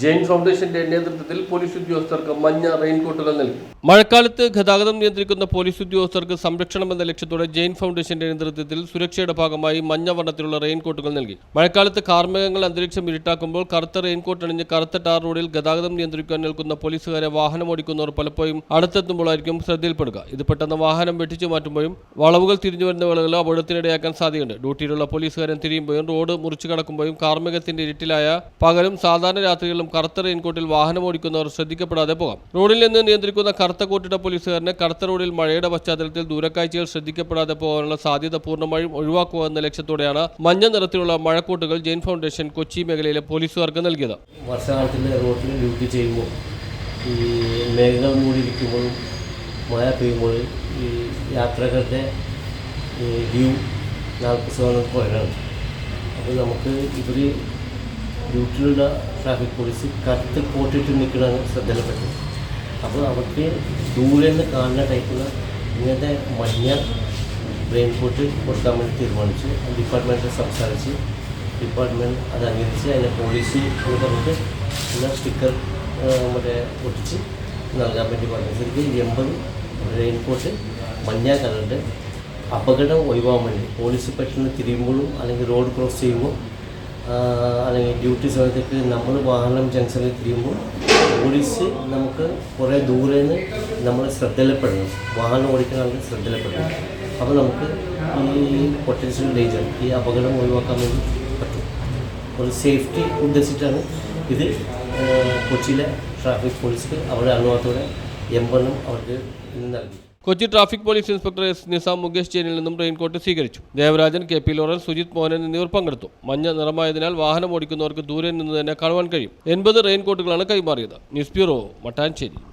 ജെയിൻ ഫൗണ്ടേഷന്റെ നേതൃത്വത്തിൽ പോലീസ് ഉദ്യോഗസ്ഥർക്ക് മഞ്ഞ റെയിൻകോട്ടുകൾ നൽകി. മഴക്കാലത്ത് ഗതാഗതം നിയന്ത്രിക്കുന്ന പോലീസ് ഉദ്യോഗസ്ഥർക്ക് സംരക്ഷണം എന്ന ലക്ഷ്യത്തോടെ ജെയിൻ ഫൗണ്ടേഷന്റെ നേതൃത്വത്തിൽ സുരക്ഷയുടെ ഭാഗമായി മഞ്ഞ വർണത്തിലുള്ള റെയിൻകോട്ടുകൾ നൽകി. മഴക്കാലത്ത് കാർമേഘങ്ങൾ അന്തരീക്ഷം ഇരുട്ടാക്കുമ്പോൾ കറുത്ത റെയിൻകോട്ട് അണിഞ്ഞ് കറുത്ത ടാർ റോഡിൽ ഗതാഗതം നിയന്ത്രിക്കാൻ നിൽക്കുന്ന പോലീസുകാരെ വാഹനം ഓടിക്കുന്നവർ പലപ്പോഴും അടുത്തെത്തുമ്പോഴായിരിക്കും ശ്രദ്ധയിൽപ്പെടുക. ഇത് പെട്ടെന്ന് വാഹനം വെട്ടിച്ചു മാറ്റുമ്പോഴും വളവുകൾ തിരിഞ്ഞു വരുന്ന വേളകളിൽ അപകടത്തിനിടയാക്കാൻ സാധ്യതയുണ്ട്. ഡ്യൂട്ടിയിലുള്ള പോലീസുകാരൻ തിരിയുമ്പോഴും റോഡ് മുറിച്ചു കടക്കുമ്പോഴും കാർമേഘത്തിന്റെ ഇരുട്ടിലായ പകലും സാധാരണ രാത്രികളിലും കറുത്ത റെയിൻകോട്ടിൽ വാഹനം ഓടിക്കുന്നവർ ശ്രദ്ധിക്കപ്പെടാതെ പോകാം. റോഡിൽ നിന്ന് നിയന്ത്രിക്കുന്ന കറുത്ത കോട്ടിട്ട പോലീസുകാരനെ കറുത്ത റോഡിൽ മഴയുടെ പശ്ചാത്തലത്തിൽ ദൂരക്കാഴ്ചകൾ ശ്രദ്ധിക്കപ്പെടാതെ പോകാനുള്ള സാധ്യത പൂർണമായും ഒഴിവാക്കുക എന്ന ലക്ഷ്യത്തോടെയാണ് മഞ്ഞ നിറത്തിലുള്ള മഴക്കോട്ടുകൾ ജെയിൻ ഫൗണ്ടേഷൻ കൊച്ചി മേഖലയിലെ പോലീസുകാർക്ക് നൽകിയത്. വർഷകാലത്തിൽ മഴ പെയ്യുമ്പോൾ ഈ യാത്രക്കാരുടെ വ്യൂ നാൽപ്പത് ശതമാനം കുറയാണ് അപ്പോൾ നമുക്ക് ഇവർ ഡ്യൂട്ടിയിലുള്ള ട്രാഫിക് പോലീസ് കറുത്ത് കോട്ടിട്ട് നിൽക്കണമെന്ന് ശ്രദ്ധയിൽപ്പെട്ടു. അപ്പോൾ അവർക്ക് ദൂരെ നിന്ന് കാണുന്ന ടൈപ്പുള്ള ഇങ്ങനത്തെ മഞ്ഞ റെയിൻ കോട്ട് കൊടുക്കാൻ വേണ്ടി തീരുമാനിച്ചു. ഡിപ്പാർട്ട്മെന്റിൽ സംസാരിച്ച് ഡിപ്പാർട്ട്മെന്റ് അത് അംഗീകരിച്ച് അതിന്റെ പോളിസി എന്ന് പറഞ്ഞിട്ട് പിന്നെ സ്റ്റിക്കർ മറ്റേ ഒട്ടിച്ച് നൽകാൻ വേണ്ടി പറഞ്ഞു. ശരിക്കും എൺപത് റെയിൻ കോട്ട് മഞ്ഞ കളറിന്റെ അപകടം ഒഴിവാൻ വേണ്ടി പോലീസ് പെട്ടെന്ന് തിരിയുമ്പോഴും അല്ലെങ്കിൽ റോഡ് ക്രോസ് ചെയ്യുമ്പോൾ അല്ലെങ്കിൽ ഡ്യൂട്ടി സമയത്തേക്ക് നമ്മൾ വാഹനം ജംഗ്ഷനിൽ തിരിയുമ്പോൾ പോലീസ് നമുക്ക് കുറേ ദൂരെ നിന്ന് നമ്മൾ ശ്രദ്ധയിൽപ്പെടണം വാഹനം ഓടിക്കുന്ന ആൾക്ക് ശ്രദ്ധയിൽപ്പെടണം അപ്പോൾ നമുക്ക് ഈ പൊട്ടൻഷ്യൽ ഡേഞ്ചർ ഈ അപകടം ഒഴിവാക്കാൻ വേണ്ടി പറ്റും. ഒരു സേഫ്റ്റി ഉദ്ദേശിച്ചിട്ടാണ് ഇത് കൊച്ചിയിലെ ട്രാഫിക് പോലീസിന് അവരുടെ അനുഭവത്തോടെ എൺപെണ്ണം അവർക്ക് നൽകി. Kochi traffic police inspector S Nizam Mukesh ജെയിനിൽ നിന്നും റെയിൻകോട്ട് സ്വീകരിച്ചു. Devarajan K P Lawrence Sujith Mohan എന്നിവർ പങ്കെടുത്തു. മഞ്ഞ നിറമായതിനാൽ വാഹനം ഓടിക്കുന്നവർക്ക് ദൂരെ നിന്ന് തന്നെ കാണുവാൻ കഴിയും. എൺപത് റെയിൻകോട്ടുകളാണ് കൈമാറിയത്. News bureau Mattancherry.